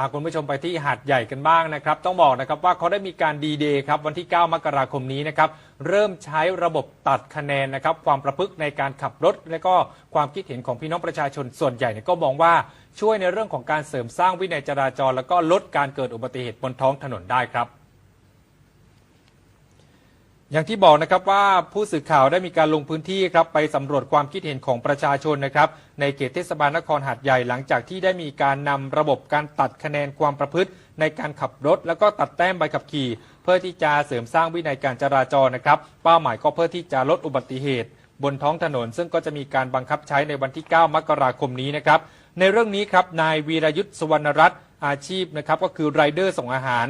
าคุณผู้ชมไปที่หาดใหญ่กันบ้างนะครับ ต้องบอกนะครับว่าเขาได้มีการดีเดย์ครับวันที่ 9 มกราคมนี้นะครับ เริ่มใช้ระบบตัดคะแนนนะครับ ความประพฤกษ์ในการขับรถ และก็ความคิดเห็นของพี่น้องประชาชนส่วนใหญ่เนี่ยก็มองว่าช่วยในเรื่องของการเสริมสร้างวินัยจราจร แล้วก็ลดการเกิดอุบัติเหตุบนท้องถนนได้ครับ อย่างที่บอกนะครับว่าผู้สื่อข่าวได้มีการลงพื้นที่ครับไปสำรวจความคิดเห็นของประชาชนนะครับในเขตเทศบาลนครหาดใหญ่หลังจากที่ได้มีการนำระบบการตัดคะแนนความประพฤติ ในการขับรถ แล้วก็ตัดแต้มใบขับขี่ เพื่อที่จะเสริมสร้างวินัยการจราจรนะครับเป้าหมายก็เพื่อที่จะลดอุบัติเหตุ บนท้องถนน ซึ่งก็จะมีการบังคับใช้ในวันที่ 9 มกราคมนี้นะครับในเรื่องนี้ครับนายวีรยุทธ์สุวรรณรัตน์อาชีพนะครับก็คือไรเดอร์ส่งอาหาร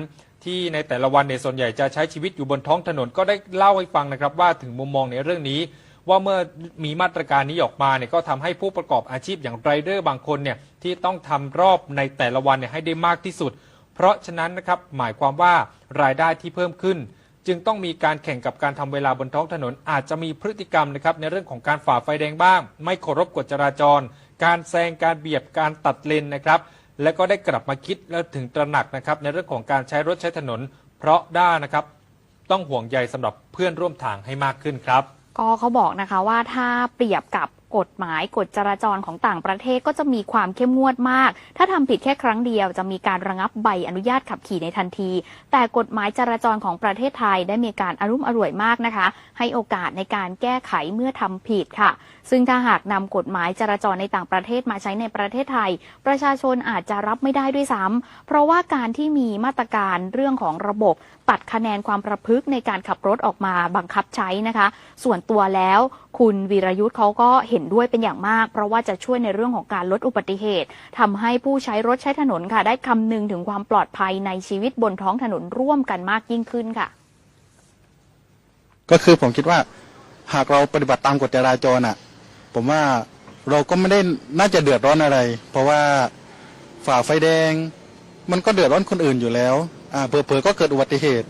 ที่ในแต่ละวันเนี่ยส่วนใหญ่จะใช้ชีวิตอยู่บนท้องถนนก็ได้เล่าให้ฟังนะครับ ว่าถึงมุมมองในเรื่องนี้ ว่าเมื่อมีมาตรการนี้ออกมาเนี่ยก็ทำให้ผู้ประกอบอาชีพอย่างไรเดอร์บางคนเนี่ยที่ต้องทำรอบในแต่ละวันเนี่ยให้ได้มากที่สุด เพราะฉะนั้นนะครับหมายความว่ารายได้ที่เพิ่มขึ้น จึงต้องมีการแข่งกับการทำเวลาบนท้องถนน อาจจะมีพฤติกรรมนะครับในเรื่องของการฝ่าไฟแดงบ้าง ไม่เคารพกฎจราจร การแซงการเบียดการตัดเลนนะครับ และก็ได้กลับมาคิดแล้วถึงตระหนักนะครับในเรื่องของการใช้รถใช้ถนน เพราะด้านะครับต้องห่วงใยสำหรับเพื่อนร่วมทางให้มากขึ้นครับ ก็เขาบอกนะคะว่าถ้าเปรียบกับ กฎหมายกฎจราจรของต่างประเทศก็จะมีความเข้มงวดมาก ถ้าทำผิดแค่ครั้งเดียวจะมีการระงับใบอนุญาตขับขี่ในทันที แต่กฎหมายจราจรของประเทศไทยได้มีการอารมุ่มอร่วยมากนะคะ ให้โอกาสในการแก้ไขเมื่อทำผิดค่ะ ซึ่งถ้าหากนำกฎหมายจราจรในต่างประเทศมาใช้ในประเทศไทย ประชาชนอาจจะรับไม่ได้ด้วยซ้ำเพราะว่าการที่มีมาตรการเรื่องของระบบตัดคะแนนความประพฤกษ์ในการขับรถออกมาบังคับใช้นะคะ ส่วนตัวแล้ว คุณวีรยุทธ์เขาก็เห็นด้วยเป็นอย่างมาก เพราะว่าจะช่วยในเรื่องของการลดอุบัติเหตุทำให้ผู้ใช้รถใช้ถนนค่ะ ได้คำนึงถึงความปลอดภัยในชีวิตบนท้องถนนร่วมกันมากยิ่งขึ้นค่ะ ก็คือผมคิดว่า หากเราปฏิบัติตามกฎจราจรอะ ผมว่าเราก็ไม่ได้น่าจะเดือดร้อนอะไร เพราะว่าฝ่าไฟแดง มันก็เดือดร้อนคนอื่นอยู่แล้วอ่าเผลอๆก็เกิดอุบัติเหตุ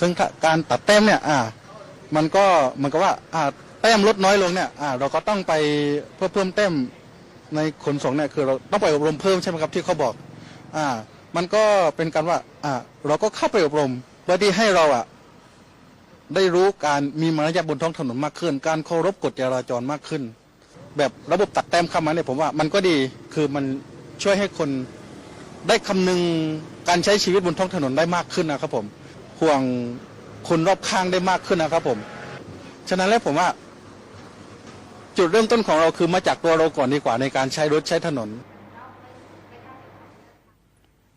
ซึ่งการตัดแต้มเนี่ย อ่า มันก็เหมันก็ว่าอ่า แต้มลดน้อยลงเนี่ยอ่าเราก็ต้องไปเพื่อเพิ่มแต้มในขนส่งเนี่ยคือเราต้องไปอบรมเพิ่มใช่ไหมครับที่เขาบอกอ่ามันก็เป็นการว่าอ่าเราก็เข้าไปอบรมเพื่อที่ให้เราอะได้รู้การมีมารยาทบนท้องถนนมากขึ้น การเคารพกฎจราจรมากขึ้น แบบระบบตัดแต้มเข้ามาเนี่ยผมว่ามันก็ดีคือมันช่วยให้คนได้คำนึงการใช้ชีวิตบนท้องถนนได้มากขึ้นนะครับผมห่วงคนรอบข้างได้มากขึ้นนะครับผมฉะนั้นแล้วผมว่า จุดเริ่มต้นของเราคือมาจากตัวเราก่อนดีกว่าในการใช้รถใช้ถนน